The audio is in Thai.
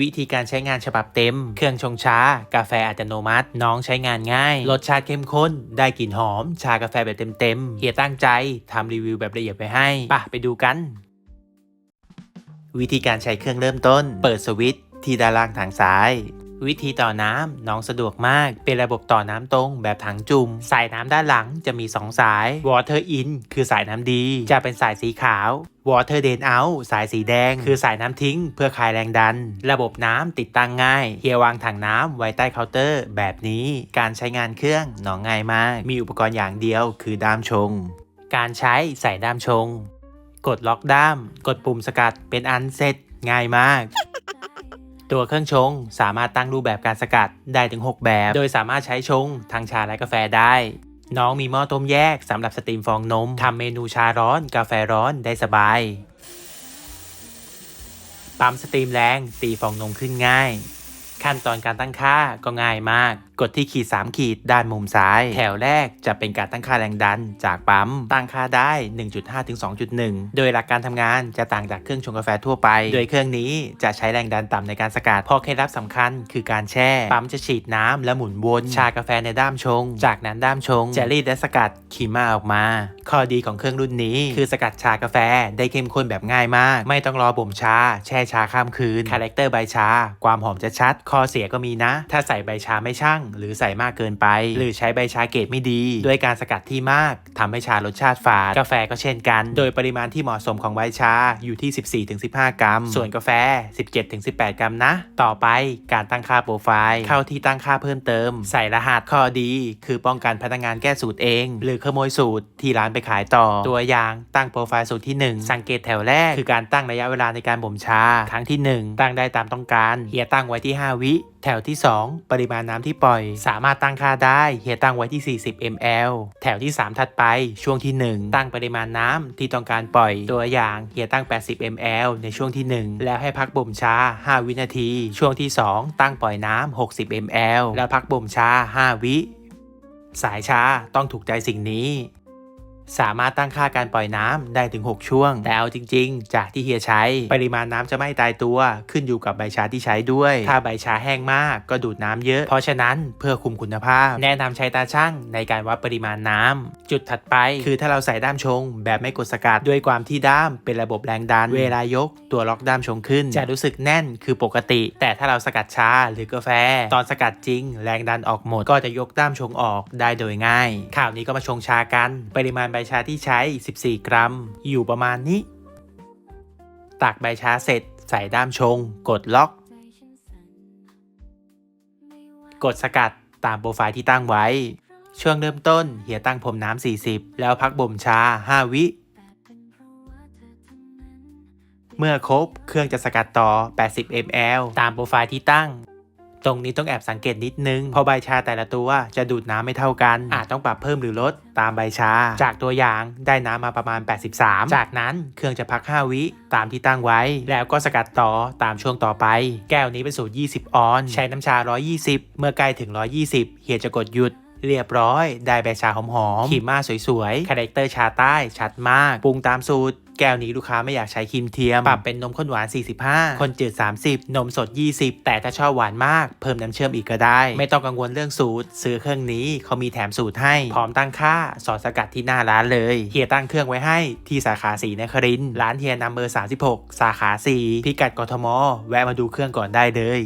วิธีการใช้งานฉบับเต็ม เครื่องชงชา กาแฟอัตโนมัติ น้องใช้งานง่าย รสชาติเข้มข้น ได้กลิ่นหอม ชากาแฟแบบเต็มๆเฮียตั้งใจทำรีวิวแบบละเอียดไปให้ป่ะไปดูกัน วิธีการใช้เครื่องเริ่มต้น เปิดสวิตช์ที่ด้านล่างทางซ้าย วิธีต่อน้ำน้องสะดวกมาก เป็นระบบต่อน้ำตรงแบบถังจุ่ม สายน้ำด้านหลังจะมี 2 สาย Water In คือสายน้ำดี จะเป็นสายสีขาว Water Drain Out สายสีแดง คือสายน้ำทิ้ง เพื่อคลายแรงดัน ระบบน้ำติดตั้งง่ายเฮียวางถังน้ำไว้ใต้เคาน์เตอร์ แบบนี้ การใช้งานเครื่องหนองง่ายมาก มีอุปกรณ์อย่างเดียวคือด้ามชง การใช้ใส่ด้ามชง กดล็อกด้าม กดปุ่มสกัดเป็นอันเสร็จง่ายมาก ตัวเครื่องชงสามารถตั้งรูปแบบการสกัดได้ถึง 6 แบบ โดยสามารถใช้ชงทั้งชาและกาแฟได้ น้องมีหม้อต้มแยกสำหรับสตรีมฟองนมทำเมนูชาร้อน กาแฟร้อนได้สบายปั๊มสตรีมแรงตีฟองนมขึ้นง่าย ขั้นตอนการตั้งค่าก็ง่ายมากกดที่ขีด3ขีดด้านมุมซ้าย แถวแรกจะเป็นการตั้งค่าแรงดันจากปั๊ม ตั้งค่าได้ 1.5 ถึง 2.1 โดยหลักการทำงานจะต่างจากเครื่องชงกาแฟทั่วไป โดยเครื่องนี้จะใช้แรงดันต่ำในการสกัดพราะเคล็ดลับสำคัญคือการแช่ ปั๊มจะฉีดน้ำและหมุนวนชากาแฟในด้ามชง จากนั้นด้ามชงจะรีดและสกัดขีมาออกมา ข้อดีของเครื่องรุ่นนี้ คือสกัดชากาแฟได้เข้มข้นแบบง่ายมาก ไม่ต้องรอบ่มชา แช่ชาข้ามคืน คาแรคเตอร์ใบชา ความหอมจะชัด ข้อเสียก็มีนะ ถ้าใส่ใบชาไม่ช่างหรือใส่มากเกินไป หรือใช้ใบชาเกรดไม่ดี ด้วยการสกัดที่มากทำให้ชารสชาติฝาด กาแฟก็เช่นกัน โดยปริมาณที่เหมาะสมของใบชาอยู่ที่ 14-15 กรัม ส่วนกาแฟ 17-18 กรัมนะ ต่อไปการตั้งค่าโปรไฟล์เข้าที่ตั้งค่าเพิ่มเติม ใส่รหัสข้อดี คือป้องกันพนักงานแก้สูตรเอง หรือขโมยสูตรที่ร้านไปขายต่อ ตัวอย่างตั้งโปรไฟล์สูตรที่ 1 สังเกตแถวแรก คือการตั้งระยะเวลาในการบ่มชา ครั้งที่ 1 ตั้งได้ตามต้องการเฮียตั้งไว้ที่ 5 วิ แถวที่ 2 ปริมาณน้ำที่ปล่อย สามารถตั้งค่าได้เฮียตั้งไว้ที่ 40 ml แถวที่ 3 ถัดไปช่วงที่ 1 ตั้งปริมาณน้ำที่ต้องการปล่อย ตัวอย่างเฮียตั้ง 80 ml ในช่วงที่ 1 แล้วให้พักบ่มชา 5 วินาที ช่วงที่ 2 ตั้งปล่อยน้ำ 60 ml แล้วพักบ่มชา 5 วิ สายชาต้องถูกใจสิ่งนี้ สามารถตั้งค่าการปล่อยน้ำได้ถึง 6 ช่วง แต่เอาจริง ๆ จากที่เฮียใช้ ปริมาณน้ำจะไม่ตายตัว ขึ้นอยู่กับใบชาที่ใช้ด้วย ถ้าใบชาแห้งมากก็ดูดน้ำเยอะ เพราะฉะนั้นเพื่อคุมคุณภาพ แนะนำใช้ตาช่างในการวัดปริมาณน้ำจุดถัดไป คือถ้าเราใส่ด้ามชง แบบไม่กดสกัดด้วยความที่ด้ามเป็นระบบแรงดัน เวลายก ตัวล็อกด้ามชงขึ้น จะรู้สึกแน่นคือปกติ แต่ถ้าเราสกัดชาหรือกาแฟ ตอนสกัดจริง แรงดันออกหมด ก็จะยกด้ามชงออกได้โดยง่าย ข่าวนี้ก็มาชงชากัน ปริมาณใบชาที่ใช้ 14 กรัม อยู่ประมาณนี้ ตักใบชาเสร็จใส่ด้ามชง กดล็อก กดสกัดตามโปรไฟล์ที่ตั้งไว้ ช่วงเริ่มต้นเฮียตั้งผมน้ำ 40 แล้วพักบ่มชา 5 วิ เมื่อครบเครื่องจะสกัดต่อ 80 ml ตามโปรไฟล์ที่ตั้ง ตรงนี้ต้องแอบสังเกตนิดนึงพราะใบชาแต่ละตัวจะดูดน้ำไม่เท่ากัน อาจต้องปรับเพิ่มหรือลดตามใบชา จากตัวอย่างได้น้ำมาประมาณ 83 จากนั้นเครื่องจะพัก 5 วิตามที่ตั้งไว้ แล้วก็สกัดต่อตามช่วงต่อไป แก้วนี้เป็นสูตร 20 ออน ใช้น้ำชา 120 เมื่อใกล้ถึง 120 เฮียจะกดหยุดเรียบร้อย ได้ใบชาหอมๆขีม่าสวยๆ คาแรคเตอร์ชาใต้ชัดมาก ปรุงตามสูตร แก้วนี้ลูกค้าไม่อยากใช้ครีมเทียม ปรับเป็นนมข้นหวาน 45 คนจืด 30 นมสด 20 แต่ถ้าชอบหวานมาก เพิ่มน้ำเชื่อมอีกก็ได้ ไม่ต้องกังวลเรื่องสูตร ซื้อเครื่องนี้เขามีแถมสูตรให้ พร้อมตั้งค่า สอดสกัดที่หน้าร้านเลยเฮียตั้งเครื่องไว้ให้ที่สาขาสีนครินทร์ร้านเฮียนัมเบอร์ 36 สาขา 4 พิกัดกทม แวะมาดูเครื่องก่อนได้เลย